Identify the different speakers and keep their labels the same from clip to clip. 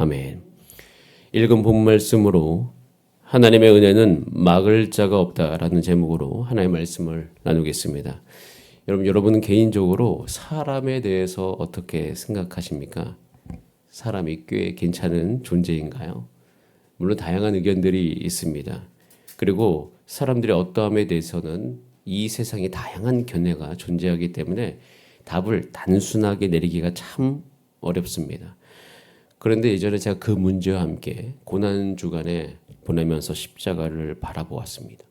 Speaker 1: 아멘. 읽은 본 말씀으로 하나님의 은혜는 막을 자가 없다라는 제목으로 하나님의 말씀을 나누겠습니다. 여러분, 여러분은 개인적으로 사람에 대해서 어떻게 생각하십니까? 사람이 꽤 괜찮은 존재인가요? 물론 다양한 의견들이 있습니다. 그리고 사람들의 어떠함에 대해서는 이 세상에 다양한 견해가 존재하기 때문에 답을 단순하게 내리기가 참 어렵습니다. 그런데 예전에 제가 그 문제와 함께 고난 주간에 보내면서 십자가를 바라보았습니다.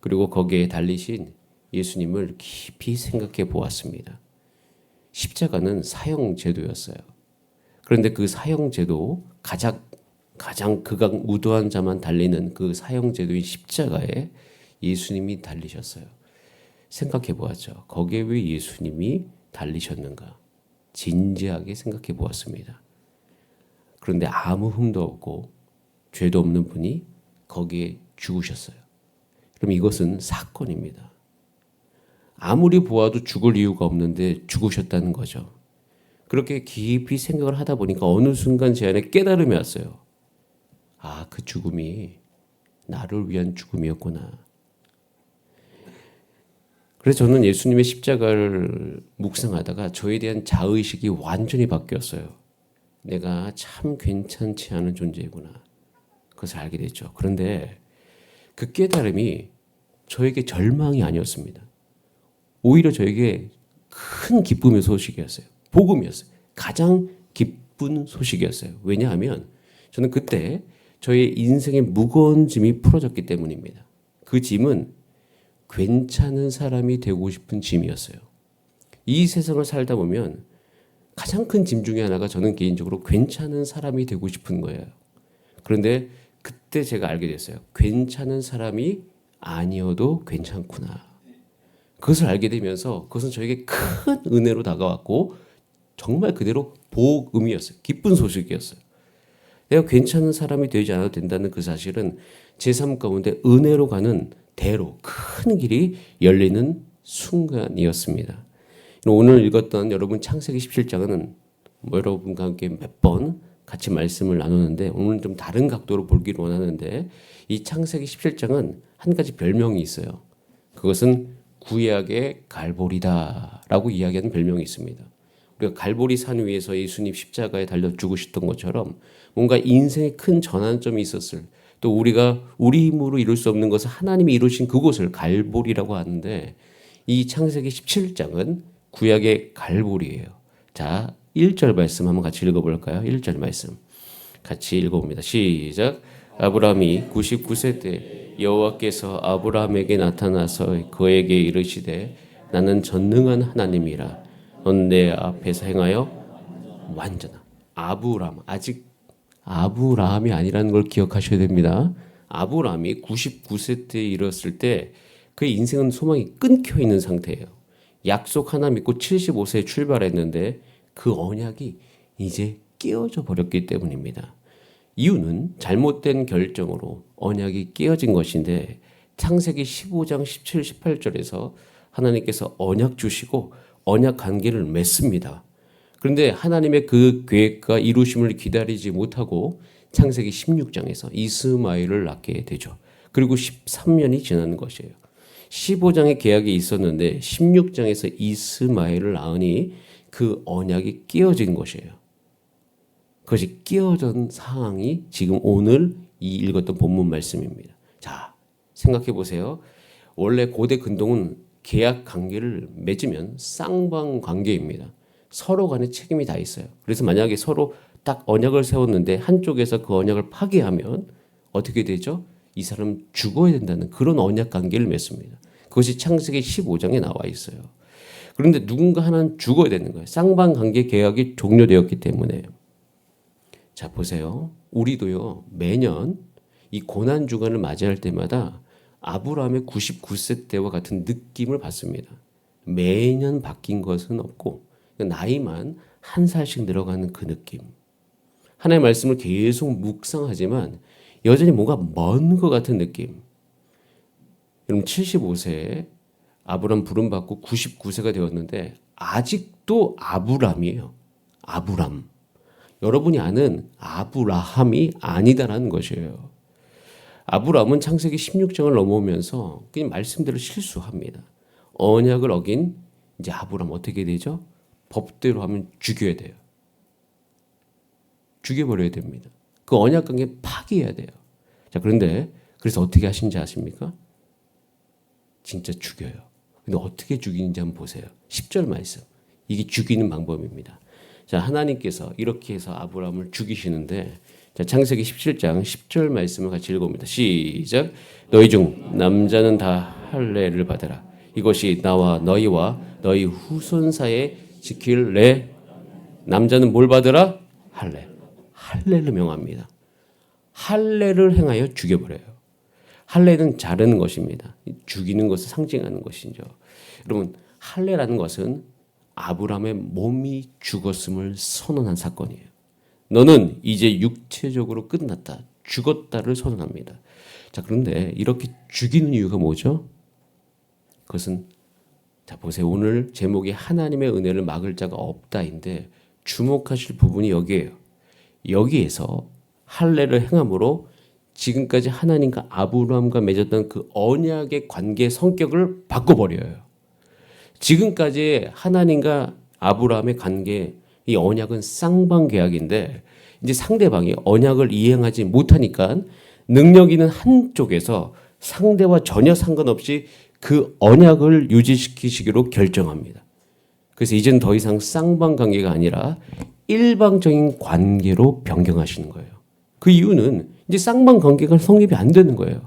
Speaker 1: 그리고 거기에 달리신 예수님을 깊이 생각해 보았습니다. 십자가는 사형 제도였어요. 그런데 그 사형 제도 가장 가장 극악 무도한 자만 달리는 그 사형 제도인 십자가에 예수님이 달리셨어요. 생각해 보았죠. 거기에 왜 예수님이 달리셨는가? 진지하게 생각해 보았습니다. 그런데 아무 흠도 없고 죄도 없는 분이 거기에 죽으셨어요. 그럼 이것은 사건입니다. 아무리 보아도 죽을 이유가 없는데 죽으셨다는 거죠. 그렇게 깊이 생각을 하다 보니까 어느 순간 제 안에 깨달음이 왔어요. 아, 그 죽음이 나를 위한 죽음이었구나. 그래서 저는 예수님의 십자가를 묵상하다가 저에 대한 자의식이 완전히 바뀌었어요. 내가 참 괜찮지 않은 존재구나. 그것을 알게 됐죠. 그런데 그 깨달음이 저에게 절망이 아니었습니다. 오히려 저에게 큰 기쁨의 소식이었어요. 복음이었어요. 가장 기쁜 소식이었어요. 왜냐하면 저는 그때 저의 인생의 무거운 짐이 풀어졌기 때문입니다. 그 짐은 괜찮은 사람이 되고 싶은 짐이었어요. 이 세상을 살다 보면 가장 큰 짐 중에 하나가 저는 개인적으로 괜찮은 사람이 되고 싶은 거예요. 그런데 그때 제가 알게 됐어요. 괜찮은 사람이 아니어도 괜찮구나. 그것을 알게 되면서 그것은 저에게 큰 은혜로 다가왔고 정말 그대로 복음이었어요. 기쁜 소식이었어요. 내가 괜찮은 사람이 되지 않아도 된다는 그 사실은 제삶 가운데 은혜로 가는 대로 큰 길이 열리는 순간이었습니다. 오늘 읽었던 여러분 창세기 17장은 뭐 여러분과 함께 몇 번 같이 말씀을 나누는데 오늘 좀 다른 각도로 보기를 원하는데 이 창세기 17장은 한 가지 별명이 있어요. 그것은 구약의 갈보리다라고 이야기하는 별명이 있습니다. 우리가 갈보리 산 위에서 예수님 십자가에 달려 죽으셨던 것처럼 뭔가 인생의 큰 전환점이 있었을 또 우리가 우리 힘으로 이룰 수 없는 것을 하나님이 이루신 그곳을 갈보리라고 하는데 이 창세기 17장은 구약의 갈보리예요. 자, 1절 말씀 한번 같이 읽어 볼까요? 1절 말씀. 같이 읽어 봅니다. 시작. 아브라함이 99세 때 여호와께서 아브라함에게 나타나서 그에게 이르시되 나는 전능한 하나님이라 넌 내 앞에서 행하여 완전한 아브라함 아직 아브라함이 아니라는 걸 기억하셔야 됩니다. 아브라함이 99세 때 이뤘을 때 그의 인생은 소망이 끊겨 있는 상태예요. 약속 하나 믿고 75세에 출발했는데 그 언약이 이제 깨어져 버렸기 때문입니다. 이유는 잘못된 결정으로 언약이 깨어진 것인데 창세기 15장 17, 18절에서 하나님께서 언약 주시고 언약 관계를 맺습니다. 그런데 하나님의 그 계획과 이루심을 기다리지 못하고 창세기 16장에서 이스마엘을 낳게 되죠. 그리고 13년이 지난 것이에요. 15장의 계약이 있었는데 16장에서 이스마엘을 낳으니 그 언약이 끼어진 것이에요. 그것이 끼어진 상황이 지금 오늘 이 읽었던 본문 말씀입니다. 자, 생각해 보세요. 원래 고대 근동은 계약 관계를 맺으면 쌍방 관계입니다. 서로 간에 책임이 다 있어요. 그래서 만약에 서로 딱 언약을 세웠는데 한쪽에서 그 언약을 파기하면 어떻게 되죠? 이 사람 죽어야 된다는 그런 언약 관계를 맺습니다. 그것이 창세기 15장에 나와 있어요. 그런데 누군가 하나는 죽어야 되는 거예요. 쌍방 관계 계약이 종료되었기 때문에. 자, 보세요. 우리도요, 매년 이 고난 주간을 맞이할 때마다 아브라함의 99세 때와 같은 느낌을 받습니다. 매년 바뀐 것은 없고 나이만 한 살씩 늘어가는 그 느낌. 하나님의 말씀을 계속 묵상하지만 여전히 뭔가 먼 것 같은 느낌. 여러분 75세에 아브람 부름 받고 99세가 되었는데 아직도 아브람이에요. 아브람. 여러분이 아는 아브라함이 아니다라는 것이에요. 아브라함은 창세기 16장을 넘어오면서 그냥 말씀대로 실수합니다. 언약을 어긴 이제 아브라함 어떻게 되죠? 법대로 하면 죽여야 돼요. 죽여버려야 됩니다. 그 언약 관계 파기해야 돼요. 자, 그런데 그래서 어떻게 하신지 아십니까? 진짜 죽여요. 근데 어떻게 죽이는지 한번 보세요. 10절 말씀. 이게 죽이는 방법입니다. 자, 하나님께서 이렇게 해서 아브라함을 죽이시는데 자, 창세기 17장 10절 말씀을 같이 읽어봅니다. 시작. 너희 중 남자는 다 할례를 받으라. 이것이 나와 너희와 너희 후손 사이에 지킬 내 남자는 뭘 받으라? 할례. 할례를 명합니다. 할례를 행하여 죽여버려요. 할례는 자르는 것입니다. 죽이는 것을 상징하는 것이죠. 여러분 할례라는 것은 아브라함의 몸이 죽었음을 선언한 사건이에요. 너는 이제 육체적으로 끝났다. 죽었다를 선언합니다. 자, 그런데 이렇게 죽이는 이유가 뭐죠? 그것은 자, 보세요. 오늘 제목이 하나님의 은혜를 막을 자가 없다인데 주목하실 부분이 여기에요. 여기에서 할례를 행함으로 지금까지 하나님과 아브라함과 맺었던 그 언약의 관계 성격을 바꿔버려요. 지금까지 하나님과 아브라함의 관계 이 언약은 쌍방 계약인데 이제 상대방이 언약을 이행하지 못하니까 능력 있는 한쪽에서 상대와 전혀 상관없이 그 언약을 유지시키시기로 결정합니다. 그래서 이제는 더 이상 쌍방 관계가 아니라 일방적인 관계로 변경하시는 거예요. 그 이유는 이제 쌍방 관계가 성립이 안 되는 거예요.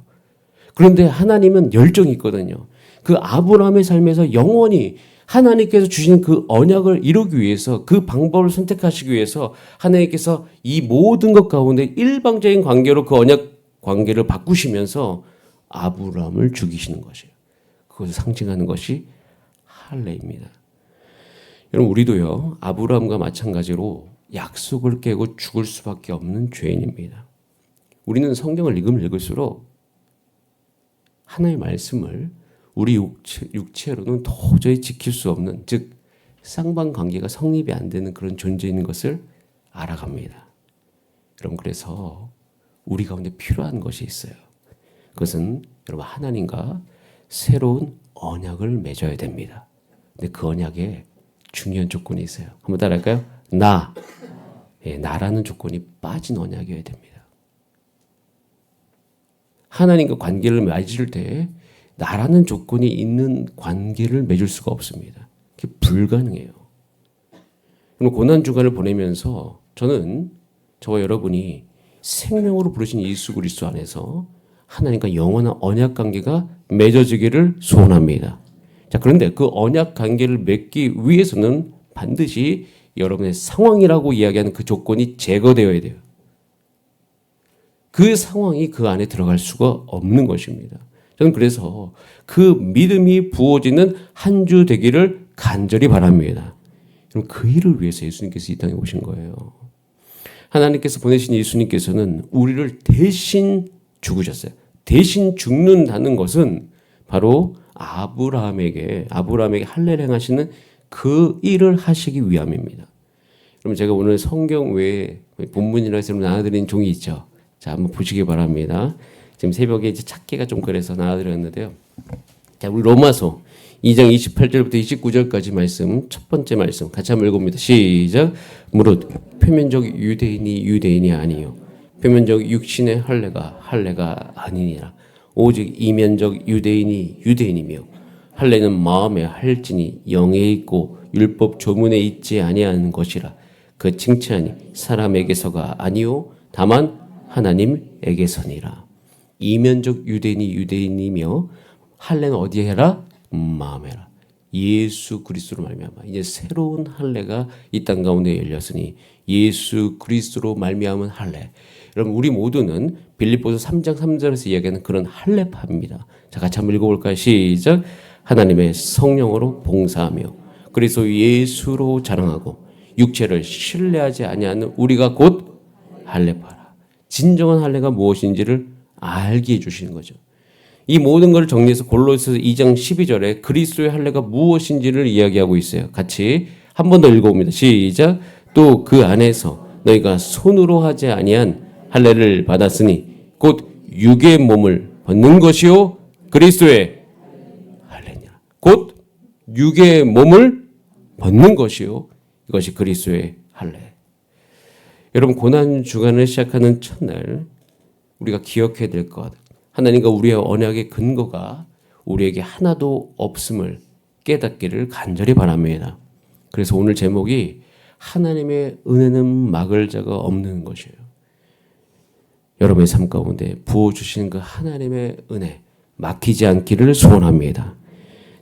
Speaker 1: 그런데 하나님은 열정이 있거든요. 그 아브라함의 삶에서 영원히 하나님께서 주신 그 언약을 이루기 위해서 그 방법을 선택하시기 위해서 하나님께서 이 모든 것 가운데 일방적인 관계로 그 언약 관계를 바꾸시면서 아브라함을 죽이시는 것이에요. 그것을 상징하는 것이 할례입니다. 여러분 우리도요 아브라함과 마찬가지로 약속을 깨고 죽을 수밖에 없는 죄인입니다. 우리는 성경을 읽으면 읽을수록 하나의 말씀을 우리 육체, 육체 로는 도저히 지킬 수 없는 즉 쌍방 관계가 성립이 안 되는 그런 존재인 것을 알아갑니다. 여러분 그래서 우리 가운데 필요한 것이 있어요. 그것은 여러분 하나님과 새로운 언약을 맺어야 됩니다. 근데 그 언약에 중요한 조건이 있어요. 한번 따라할까요? 나. 예, 나라는 조건이 빠진 언약이어야 됩니다. 하나님과 관계를 맺을 때 나라는 조건이 있는 관계를 맺을 수가 없습니다. 그게 불가능해요. 그럼 고난 주간을 보내면서 저는 저와 여러분이 생명으로 부르신 예수 그리스도 안에서 하나님과 영원한 언약 관계가 맺어지기를 소원합니다. 자, 그런데 그 언약 관계를 맺기 위해서는 반드시 여러분의 상황이라고 이야기하는 그 조건이 제거되어야 돼요. 그 상황이 그 안에 들어갈 수가 없는 것입니다. 저는 그래서 그 믿음이 부어지는 한 주 되기를 간절히 바랍니다. 그럼 그 일을 위해서 예수님께서 이 땅에 오신 거예요. 하나님께서 보내신 예수님께서는 우리를 대신 죽으셨어요. 대신 죽는다는 것은 바로 아브라함에게 아브라함에게 할례를 행하시는 그 일을 하시기 위함입니다. 그럼 제가 오늘 성경 외에 본문이라 해서 나눠드린 종이 있죠. 자, 한번 보시기 바랍니다. 지금 새벽에 이제 찾기가 좀 그래서 나눠드렸는데요. 자, 우리 로마서 2장 28절부터 29절까지 말씀 첫 번째 말씀 같이 한번 읽어봅니다. 시작. 무릇 표면적 유대인이 유대인이 아니요 표면적 육신의 할례가 할례가 아니니라. 오직 이면적 유대인이 유대인이며 할례는 마음에 할지니 영에 있고 율법 조문에 있지 아니하는 것이라 그 칭찬이 사람에게서가 아니요 다만 하나님에게서니라 이면적 유대인이 유대인이며 할례는 어디에 해라 마음에 해라 예수 그리스도로 말미암아 이제 새로운 할례가 이 땅 가운데 열렸으니 예수 그리스도로 말미암은 할례 여러분 우리 모두는 빌립보서 3장 3절에서 이야기하는 그런 할례파입니다. 자 같이 한번 읽어볼까요? 시작. 하나님의 성령으로 봉사하며 그래서 예수로 자랑하고 육체를 신뢰하지 아니하는 우리가 곧 할례파라. 진정한 할례가 무엇인지를 알게 해주시는 거죠. 이 모든 것을 정리해서 골로새서 2장 12절에 그리스도의 할례가 무엇인지를 이야기하고 있어요. 같이 한 번 더 읽어봅니다. 시작. 또 그 안에서 너희가 손으로 하지 아니한 할례를 받았으니 곧 육의 몸을 벗는 것이요 그리스도의 할례니라. 곧 육의 몸을 벗는 것이요 이것이 그리스도의 할례. 여러분 고난 주간을 시작하는 첫날 우리가 기억해야 될 것. 하나님과 우리의 언약의 근거가 우리에게 하나도 없음을 깨닫기를 간절히 바랍니다. 그래서 오늘 제목이 하나님의 은혜는 막을 자가 없는 것이에요. 여러분의 삶 가운데 부어주신 그 하나님의 은혜 막히지 않기를 소원합니다.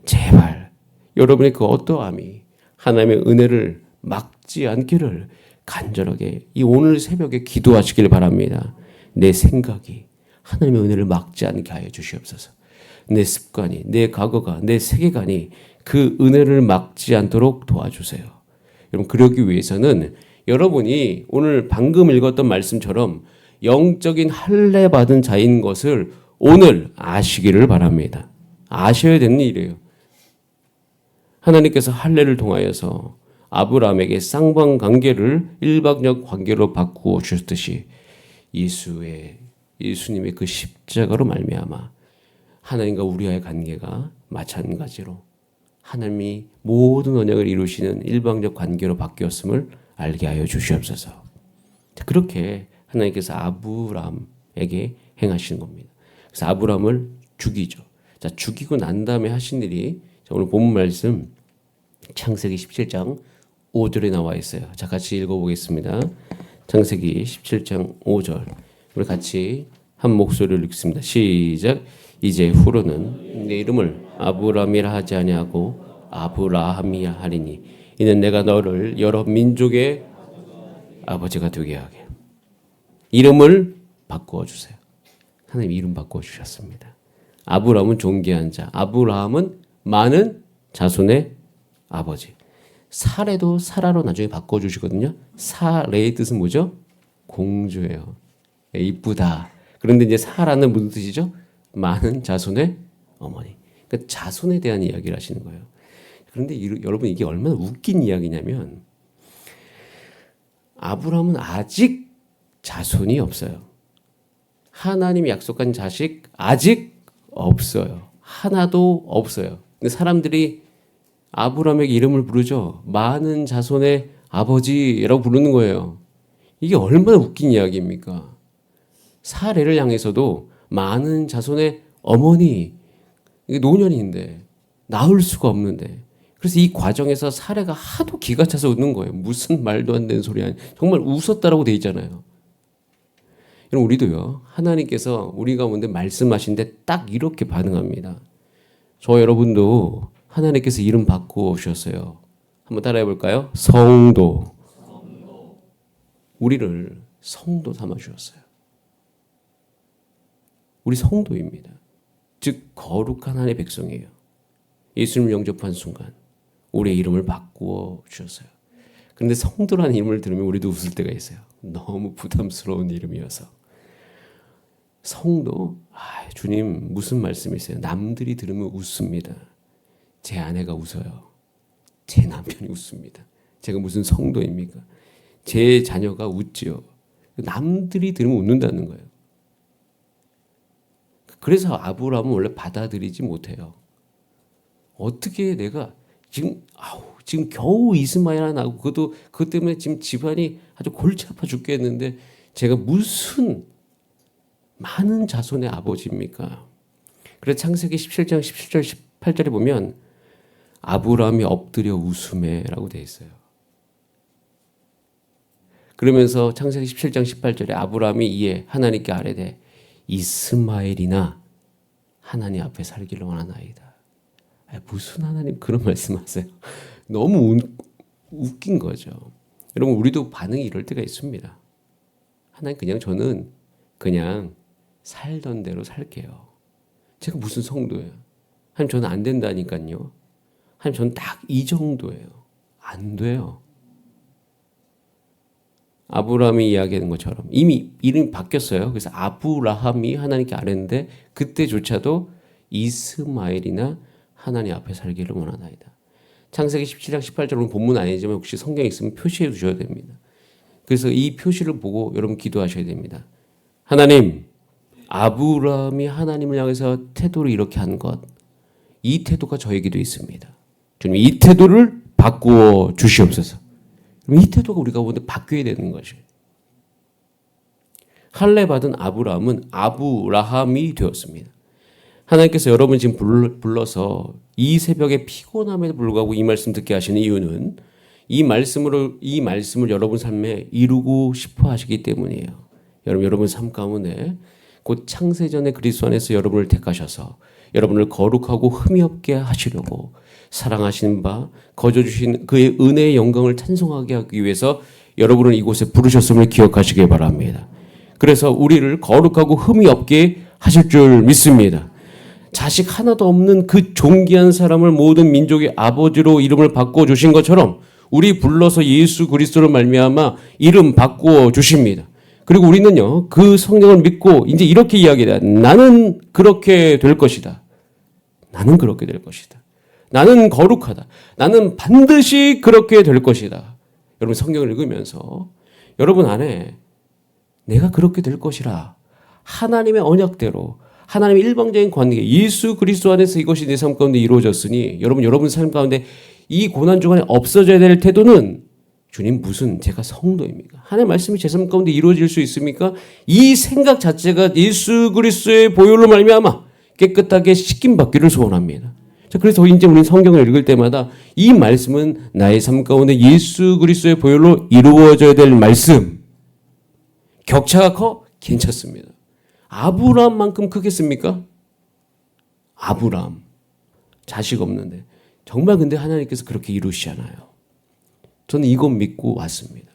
Speaker 1: 제발 여러분의 그 어떠함이 하나님의 은혜를 막지 않기를 간절하게 이 오늘 새벽에 기도하시길 바랍니다. 내 생각이 하나님의 은혜를 막지 않게 하여 주시옵소서. 내 습관이, 내 과거가, 내 세계관이 그 은혜를 막지 않도록 도와주세요. 여러분, 그러기 위해서는 여러분이 오늘 방금 읽었던 말씀처럼 영적인 할례 받은 자인 것을 오늘 아시기를 바랍니다. 아셔야 되는 일이에요. 하나님께서 할례를 통하여서 아브라함에게 쌍방 관계를 일방적 관계로 바꾸어 주셨듯이 예수의 예수님의 그 십자가로 말미암아 하나님과 우리와의 관계가 마찬가지로 하나님이 모든 언약을 이루시는 일방적 관계로 바뀌었음을 알게 하여 주시옵소서. 그렇게 하나님께서 아브라함에게 행하시는 겁니다. 그래서 아브라함을 죽이죠. 자, 죽이고 난 다음에 하신 일이 오늘 본 말씀 창세기 17장 5절에 나와 있어요. 자, 같이 읽어보겠습니다. 창세기 17장 5절. 우리 같이 한 목소리를 읽습니다. 시작. 이제 후로는 내 이름을 아브라함이라 하지 아니하고 아브라함이야 하리니 이는 내가 너를 여러 민족의 아버지가 되게 하게. 이름을 바꾸어 주세요. 하나님 이름 바꾸어 주셨습니다. 아브라함은 존귀한 자, 아브라함은 많은 자손의 아버지. 사례도 사라로 나중에 바꿔 주시거든요. 사례의 뜻은 뭐죠? 공주예요. 예, 이쁘다. 그런데 이제 사라는 무슨 뜻이죠? 많은 자손의 어머니. 그러니까 자손에 대한 이야기를 하시는 거예요. 그런데 이, 여러분 이게 얼마나 웃긴 이야기냐면 아브라함은 아직 자손이 없어요. 하나님이 약속한 자식 아직 없어요. 하나도 없어요. 근데 사람들이 아브라함에게 이름을 부르죠. 많은 자손의 아버지라고 부르는 거예요. 이게 얼마나 웃긴 이야기입니까? 사례를 향해서도 많은 자손의 어머니, 이게 노년인데, 나올 수가 없는데. 그래서 이 과정에서 사례가 하도 기가 차서 웃는 거예요. 무슨 말도 안 되는 소리 아니 정말 웃었다라고 돼 있잖아요. 여러분, 우리도요, 하나님께서 우리 가운데 말씀하신데 딱 이렇게 반응합니다. 저 여러분도 하나님께서 이름 바꾸어 오셨어요. 한번 따라해 볼까요? 성도. 우리를 성도 삼아 주셨어요. 우리 성도입니다. 즉 거룩한 하나님의 백성이에요. 예수님 영접한 순간 우리의 이름을 바꾸어 주셨어요. 그런데 성도라는 이름을 들으면 우리도 웃을 때가 있어요. 너무 부담스러운 이름이어서. 성도, 아, 주님 무슨 말씀이세요? 남들이 들으면 웃습니다. 제 아내가 웃어요. 제 남편이 웃습니다. 제가 무슨 성도입니까? 제 자녀가 웃지요. 남들이 들으면 웃는다는 거예요. 그래서 아브라함은 원래 받아들이지 못해요. 어떻게 내가 지금 아우 지금 겨우 이스마엘 나고 그것도 그것 때문에 지금 집안이 아주 골치 아파 죽겠는데 제가 무슨 많은 자손의 아버지입니까? 그래서 창세기 17장 17절 18절에 보면 아브라함이 엎드려 웃음에라고 되어 있어요. 그러면서 창세기 17장 18절에 아브라함이 이에 하나님께 아뢰되 이스마엘이나 하나님 앞에 살기를 원하나이다. 아니, 무슨 하나님 그런 말씀하세요? 너무 우, 웃긴 거죠. 여러분 우리도 반응이 이럴 때가 있습니다. 하나님 그냥 저는 그냥 살던 대로 살게요. 제가 무슨 성도예요? 하나님 저는 안 된다니까요. 하나님 저는 딱 이 정도예요. 안 돼요. 아브라함이 이야기하는 것처럼 이미 이름이 바뀌었어요. 그래서 아브라함이 하나님께 아뢰는데 그때조차도 이스마엘이나 하나님 앞에 살기를 원하나이다. 창세기 17장 18절은 본문 아니지만 혹시 성경 있으면 표시해 두셔야 됩니다. 그래서 이 표시를 보고 여러분 기도하셔야 됩니다. 하나님, 아브라함이 하나님을 향해서 태도를 이렇게 한 것, 이 태도가 저에게도 있습니다. 주님, 이 태도를 바꾸어 주시옵소서. 이 태도가 우리가 오늘 바뀌어야 되는 것이에요. 할례 받은 아브라함은 아브라함이 되었습니다. 하나님께서 여러분 지금 불러서 이 새벽에 피곤함에도 불구하고 이 말씀 듣게 하시는 이유는 이 말씀으로 이 말씀을 여러분 삶에 이루고 싶어 하시기 때문이에요. 여러분 여러분 삶 가운데 곧 창세전에 그리스도 안에서 여러분을 택하셔서 여러분을 거룩하고 흠이 없게 하시려고 사랑하시는 바 거저 주신 그의 은혜의 영광을 찬송하게 하기 위해서 여러분을 이곳에 부르셨음을 기억하시기 바랍니다. 그래서 우리를 거룩하고 흠이 없게 하실 줄 믿습니다. 자식 하나도 없는 그 존귀한 사람을 모든 민족의 아버지로 이름을 바꿔 주신 것처럼 우리 불러서 예수 그리스도를 말미암아 이름 바꾸어 주십니다. 그리고 우리는요 그 성령을 믿고 이제 이렇게 이야기해야 나는 그렇게 될 것이다. 나는 그렇게 될 것이다. 나는 거룩하다. 나는 반드시 그렇게 될 것이다. 여러분 성경을 읽으면서 여러분 안에 내가 그렇게 될 것이라 하나님의 언약대로 하나님의 일방적인 관계 예수 그리스도 안에서 이것이 내 삶 가운데 이루어졌으니 여러분 여러분 삶 가운데 이 고난 중간에 없어져야 될 태도는 주님 무슨 제가 성도입니까? 하나님 말씀이 제 삶 가운데 이루어질 수 있습니까? 이 생각 자체가 예수 그리스도의 보혈로 말미암아 깨끗하게 씻김 받기를 소원합니다. 자, 그래서 이제 우리 성경을 읽을 때마다 이 말씀은 나의 삶 가운데 예수 그리스도의 보혈로 이루어져야 될 말씀. 격차가 커? 괜찮습니다. 아브라함만큼 크겠습니까? 아브라함. 자식 없는데. 정말 근데 하나님께서 그렇게 이루시잖아요. 저는 이것 믿고 왔습니다.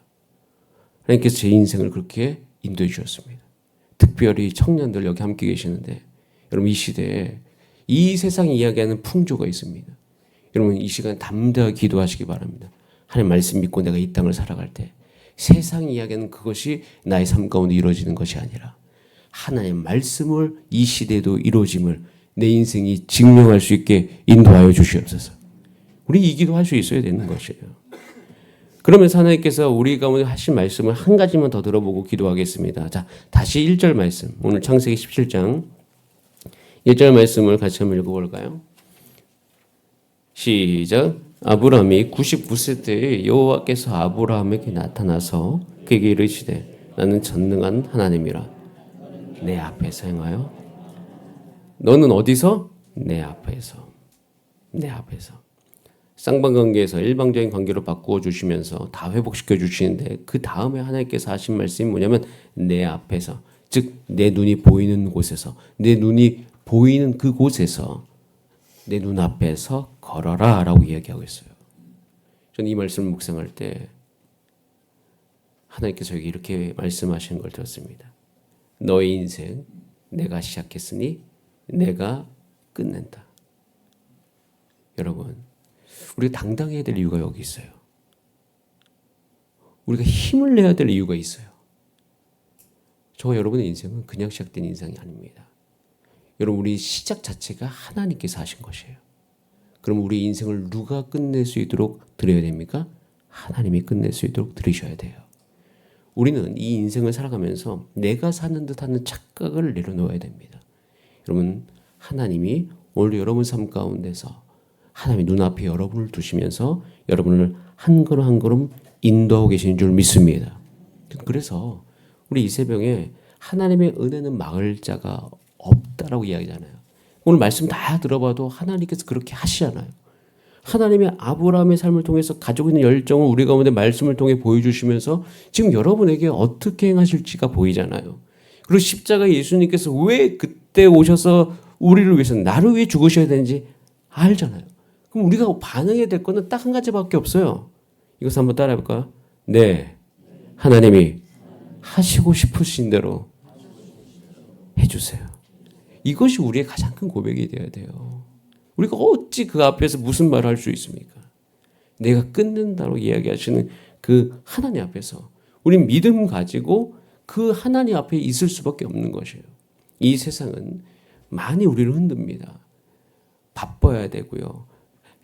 Speaker 1: 하나님께서 제 인생을 그렇게 인도해 주셨습니다. 특별히 청년들 여기 함께 계시는데 여러분 이 시대에 이 세상이 이야기하는 풍조가 있습니다. 여러분 이 시간 담대하게 기도하시기 바랍니다. 하나님 말씀 믿고 내가 이 땅을 살아갈 때 세상이 이야기하는 그것이 나의 삶 가운데 이루어지는 것이 아니라 하나님 말씀을 이 시대에도 이루어짐을 내 인생이 증명할 수 있게 인도하여 주시옵소서. 우리 이 기도할 수 있어야 되는 것이에요. 그러면서 하나님께서 우리 가운데 하신 말씀을 한 가지만 더 들어보고 기도하겠습니다. 자, 다시 1절 말씀. 오늘 창세기 17장 1절 말씀을 같이 한번 읽어볼까요? 시작. 아브라함이 99세 때에 여호와께서 아브라함에게 나타나서 그에게 이르시되 나는 전능한 하나님이라. 내 앞에서 행하여. 너는 어디서? 내 앞에서. 내 앞에서. 쌍방관계에서 일방적인 관계로 바꾸어 주시면서 다 회복시켜 주시는데 그 다음에 하나님께서 하신 말씀이 뭐냐면 내 앞에서 즉 내 눈이 보이는 곳에서 내 눈이 보이는 그곳에서 내 눈앞에서 걸어라 라고 이야기하고 있어요. 저는 이 말씀을 묵상할 때 하나님께서 여기 이렇게 말씀하시는 걸 들었습니다. 너의 인생 내가 시작했으니 내가 끝낸다. 여러분, 우리가 당당해야 될 이유가 여기 있어요. 우리가 힘을 내야 될 이유가 있어요. 저와 여러분의 인생은 그냥 시작된 인생이 아닙니다. 여러분, 우리 시작 자체가 하나님께서 하신 것이에요. 그럼 우리 인생을 누가 끝낼 수 있도록 드려야 됩니까? 하나님이 끝낼 수 있도록 들으셔야 돼요. 우리는 이 인생을 살아가면서 내가 사는 듯 하는 착각을 내려놓아야 됩니다. 여러분 하나님이 오늘 여러분 삶 가운데서 하나님의 눈앞에 여러분을 두시면서 여러분을 한 걸음 한 걸음 인도하고 계시는 줄 믿습니다. 그래서 우리 이 새벽에 하나님의 은혜는 막을 자가 없다라고 이야기잖아요. 오늘 말씀 다 들어봐도 하나님께서 그렇게 하시잖아요. 하나님의 아브라함의 삶을 통해서 가지고 있는 열정을 우리 가운데 말씀을 통해 보여주시면서 지금 여러분에게 어떻게 행하실지가 보이잖아요. 그리고 십자가 예수님께서 왜 그때 오셔서 우리를 위해서 나를 위해 죽으셔야 되는지 알잖아요. 그럼 우리가 반응해야 될 거는 딱 한 가지밖에 없어요. 이것을 한번 따라해 볼까요? 네. 하나님이 하시고 싶으신 대로 해주세요. 이것이 우리의 가장 큰 고백이 되어야 돼요. 우리가 어찌 그 앞에서 무슨 말을 할 수 있습니까? 내가 끊는다고 이야기하시는 그 하나님 앞에서 우리 믿음 가지고 그 하나님 앞에 있을 수밖에 없는 것이에요. 이 세상은 많이 우리를 흔듭니다. 바빠야 되고요.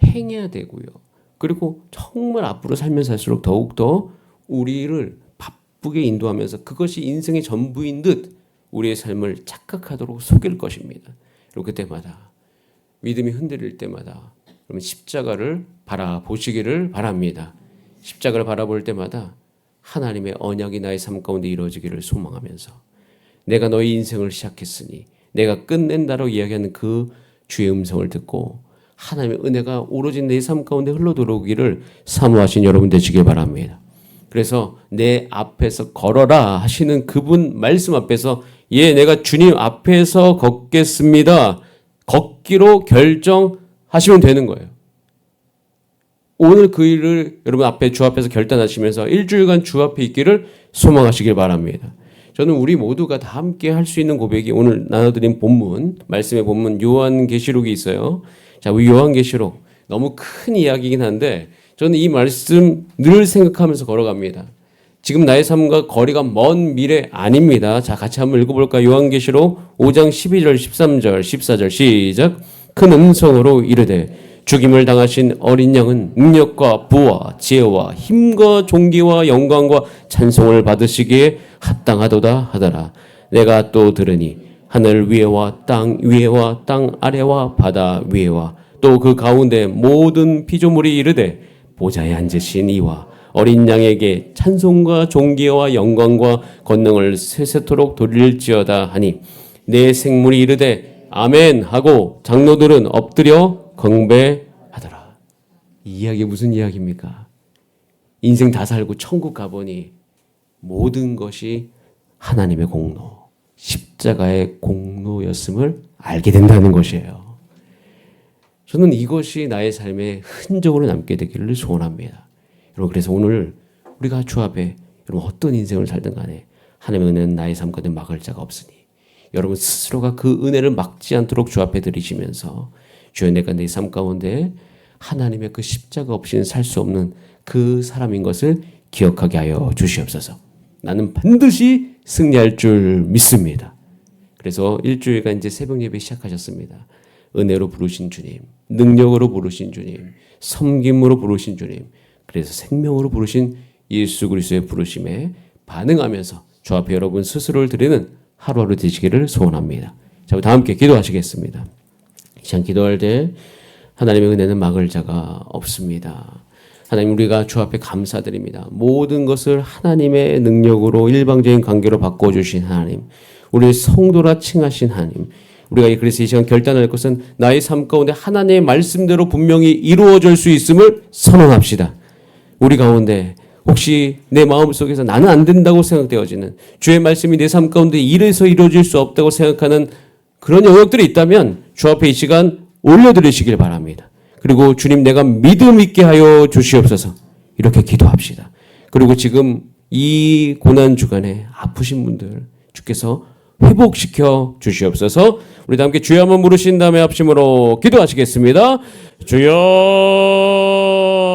Speaker 1: 행해야 되고요. 그리고 정말 앞으로 살면 살수록 더욱더 우리를 기쁘게 인도하면서 그것이 인생의 전부인 듯 우리의 삶을 착각하도록 속일 것입니다. 그리고 그때마다 믿음이 흔들릴 때마다 그러면 십자가를 바라보시기를 바랍니다. 십자가를 바라볼 때마다 하나님의 언약이 나의 삶 가운데 이루어지기를 소망하면서 내가 너의 인생을 시작했으니 내가 끝낸다라고 이야기하는 그 주의 음성을 듣고 하나님의 은혜가 오로지 내 삶 가운데 흘러 들어오기를 사모하신 여러분 되시길 바랍니다. 그래서 내 앞에서 걸어라 하시는 그분 말씀 앞에서 예, 내가 주님 앞에서 걷겠습니다. 걷기로 결정하시면 되는 거예요. 오늘 그 일을 여러분 앞에 주 앞에서 결단하시면서 일주일간 주 앞에 있기를 소망하시길 바랍니다. 저는 우리 모두가 다 함께 할 수 있는 고백이 오늘 나눠드린 본문, 말씀의 본문 요한계시록이 있어요. 자, 우리 요한계시록 너무 큰 이야기이긴 한데 저는 이 말씀 늘 생각하면서 걸어갑니다. 지금 나의 삶과 거리가 먼 미래 아닙니다. 자, 같이 한번 읽어볼까? 요한계시록 5장 12절, 13절, 14절 시작. 큰 음성으로 이르되 죽임을 당하신 어린 양은 능력과 부와 지혜와 힘과 존귀와 영광과 찬송을 받으시기에 합당하도다 하더라. 내가 또 들으니 하늘 위에와 땅 위에와 땅 아래와 바다 위에와 또 그 가운데 모든 피조물이 이르되 보좌에 앉으신 이와 어린 양에게 찬송과 존귀와 영광과 권능을 세세토록 돌릴지어다 하니 내 생물이 이르되 아멘 하고 장로들은 엎드려 경배하더라. 이 이야기 무슨 이야기입니까? 인생 다 살고 천국 가보니 모든 것이 하나님의 공로, 십자가의 공로였음을 알게 된다는 것이에요. 저는 이것이 나의 삶의 흔적으로 남게 되기를 소원합니다. 여러분 그래서 오늘 우리가 주 앞에 여러분 어떤 인생을 살든 간에 하나님의 은혜는 나의 삶 가운데 막을 자가 없으니 여러분 스스로가 그 은혜를 막지 않도록 주 앞에 들이시면서 주여 내가 내 삶 가운데 하나님의 그 십자가 없이는 살 수 없는 그 사람인 것을 기억하게 하여 주시옵소서. 나는 반드시 승리할 줄 믿습니다. 그래서 일주일간 이제 새벽 예배 시작하셨습니다. 은혜로 부르신 주님, 능력으로 부르신 주님, 섬김으로 부르신 주님, 그래서 생명으로 부르신 예수 그리스도의 부르심에 반응하면서 주 앞에 여러분 스스로를 드리는 하루하루 되시기를 소원합니다. 자, 다 함께 기도하시겠습니다. 이 시간 기도할 때 하나님의 은혜는 막을 자가 없습니다. 하나님 우리가 주 앞에 감사드립니다. 모든 것을 하나님의 능력으로 일방적인 관계로 바꿔 주신 하나님, 우리 성도라 칭하신 하나님, 우리가 그래서 이 시간 결단할 것은 나의 삶 가운데 하나님의 말씀대로 분명히 이루어질 수 있음을 선언합시다. 우리 가운데 혹시 내 마음 속에서 나는 안 된다고 생각되어지는 주의 말씀이 내 삶 가운데 이래서 이루어질 수 없다고 생각하는 그런 영역들이 있다면 주 앞에 이 시간 올려드리시길 바랍니다. 그리고 주님 내가 믿음 있게 하여 주시옵소서 이렇게 기도합시다. 그리고 지금 이 고난 주간에 아프신 분들 주께서 회복시켜 주시옵소서. 우리 다 함께 주여 한번 부르신 다음에 합심으로 기도하시겠습니다. 주여